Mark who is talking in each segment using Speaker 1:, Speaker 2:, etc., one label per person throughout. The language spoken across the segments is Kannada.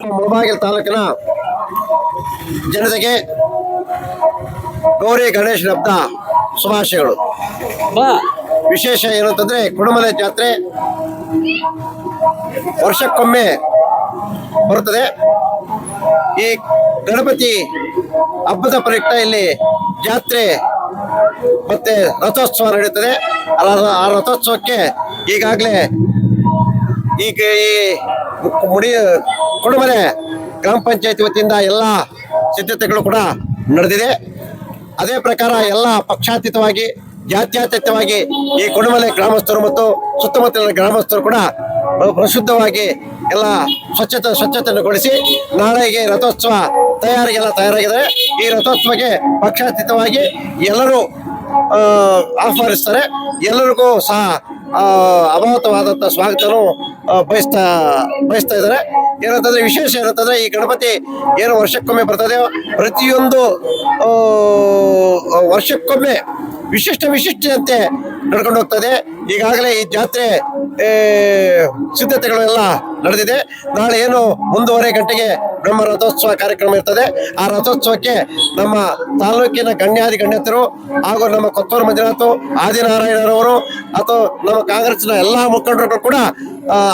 Speaker 1: ಮುಳಬಾಗಿಲು ತಾಲೂಕಿನ ಜನತೆಗೆ ಗೌರಿ ಗಣೇಶ ಹಬ್ಬದ ಶುಭಾಶಯಗಳು. ವಿಶೇಷ ಏನು ಅಂತಂದ್ರೆ ಕುಡುಮಲೆ ಜಾತ್ರೆ ವರ್ಷಕ್ಕೊಮ್ಮೆ ಬರುತ್ತದೆ. ಈ ಗಣಪತಿ ಹಬ್ಬದ ಪ್ರಯುಕ್ತ ಇಲ್ಲಿ ಜಾತ್ರೆ ಮತ್ತೆ ರಥೋತ್ಸವ ನಡೆಯುತ್ತದೆ. ಆ ರಥೋತ್ಸವಕ್ಕೆ ಈಗಾಗಲೇ ಈಗ ಈ ಮುಡಿ ಕುಡುಮನೆ ಗ್ರಾಮ ಪಂಚಾಯತಿ ವತಿಯಿಂದ ಎಲ್ಲ ಸಿದ್ಧತೆಗಳು ಕೂಡ ನಡೆದಿದೆ. ಅದೇ ಪ್ರಕಾರ ಎಲ್ಲ ಪಕ್ಷಾತೀತವಾಗಿ, ಜಾತ್ಯಾತೀತವಾಗಿ ಈ ಕುಡುಮಲೆ ಗ್ರಾಮಸ್ಥರು ಮತ್ತು ಸುತ್ತಮುತ್ತಲಿನ ಗ್ರಾಮಸ್ಥರು ಕೂಡ ಪ್ರ- ಪ್ರಶುದ್ಧವಾಗಿ ಎಲ್ಲ ಸ್ವಚ್ಛತೆ ಸ್ವಚ್ಛತೆಯನ್ನುಗೊಳಿಸಿ ನಾಳೆಗೆ ರಥೋತ್ಸವ ತಯಾರಿಗೆಲ್ಲ ತಯಾರಾಗಿದೆ ಈ ರಥೋತ್ಸವಕ್ಕೆ ಪಕ್ಷಾತೀತವಾಗಿ ಎಲ್ಲರೂ ಆಹ್ವಾನಿಸ್ತಾರೆ. ಎಲ್ಲರಿಗೂ ಸಹ ಅಭಾವತವಾದಂಥ ಸ್ವಾಗತನು ಬಯಸ್ತಾ ಬಯಸ್ತಾ ಇದ್ದಾರೆ. ಏನಂತಂದ್ರೆ ವಿಶೇಷ ಏನಂತಂದ್ರೆ ಈ ಗಣಪತಿ ಏನು ವರ್ಷಕ್ಕೊಮ್ಮೆ ಬರ್ತದೆ ಪ್ರತಿಯೊಂದು ವರ್ಷಕ್ಕೊಮ್ಮೆ ವಿಶಿಷ್ಟ ವಿಶಿಷ್ಟತೆ ನಡ್ಕೊಂಡು ಹೋಗ್ತದೆ. ಈಗಾಗಲೇ ಈ ಜಾತ್ರೆ ಸಿದ್ಧತೆಗಳೆಲ್ಲ ನಡೆದಿದೆ. ನಾಳೆ ಏನು, ಒಂದೂವರೆ ಗಂಟೆಗೆ ಬ್ರಹ್ಮ ರಥೋತ್ಸವ ಕಾರ್ಯಕ್ರಮ ಇರ್ತದೆ. ಆ ರಥೋತ್ಸವಕ್ಕೆ ನಮ್ಮ ತಾಲೂಕಿನ ಗಣ್ಯಾದಿ ಗಣ್ಯತರು ಹಾಗೂ ನಮ್ಮ ಕೊತ್ತೂರು ಮಂಜುನಾಥ್, ಆದಿನಾರಾಯಣರವರು ಅಥವಾ ನಮ್ಮ ಕಾಂಗ್ರೆಸ್ನ ಎಲ್ಲ ಮುಖಂಡರು ಕೂಡ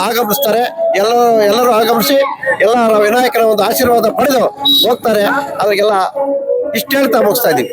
Speaker 1: ಆಗಮಿಸ್ತಾರೆ. ಎಲ್ಲರೂ ಎಲ್ಲರೂ ಆಗಮಿಸಿ ಎಲ್ಲ ವಿನಾಯಕನ ಒಂದು ಆಶೀರ್ವಾದ ಪಡೆದು ಹೋಗ್ತಾರೆ. ಅವರಿಗೆಲ್ಲ ಇಷ್ಟ ಹೇಳ್ತಾ ಮುಗಿಸ್ತಾ ಇದ್ದೀವಿ.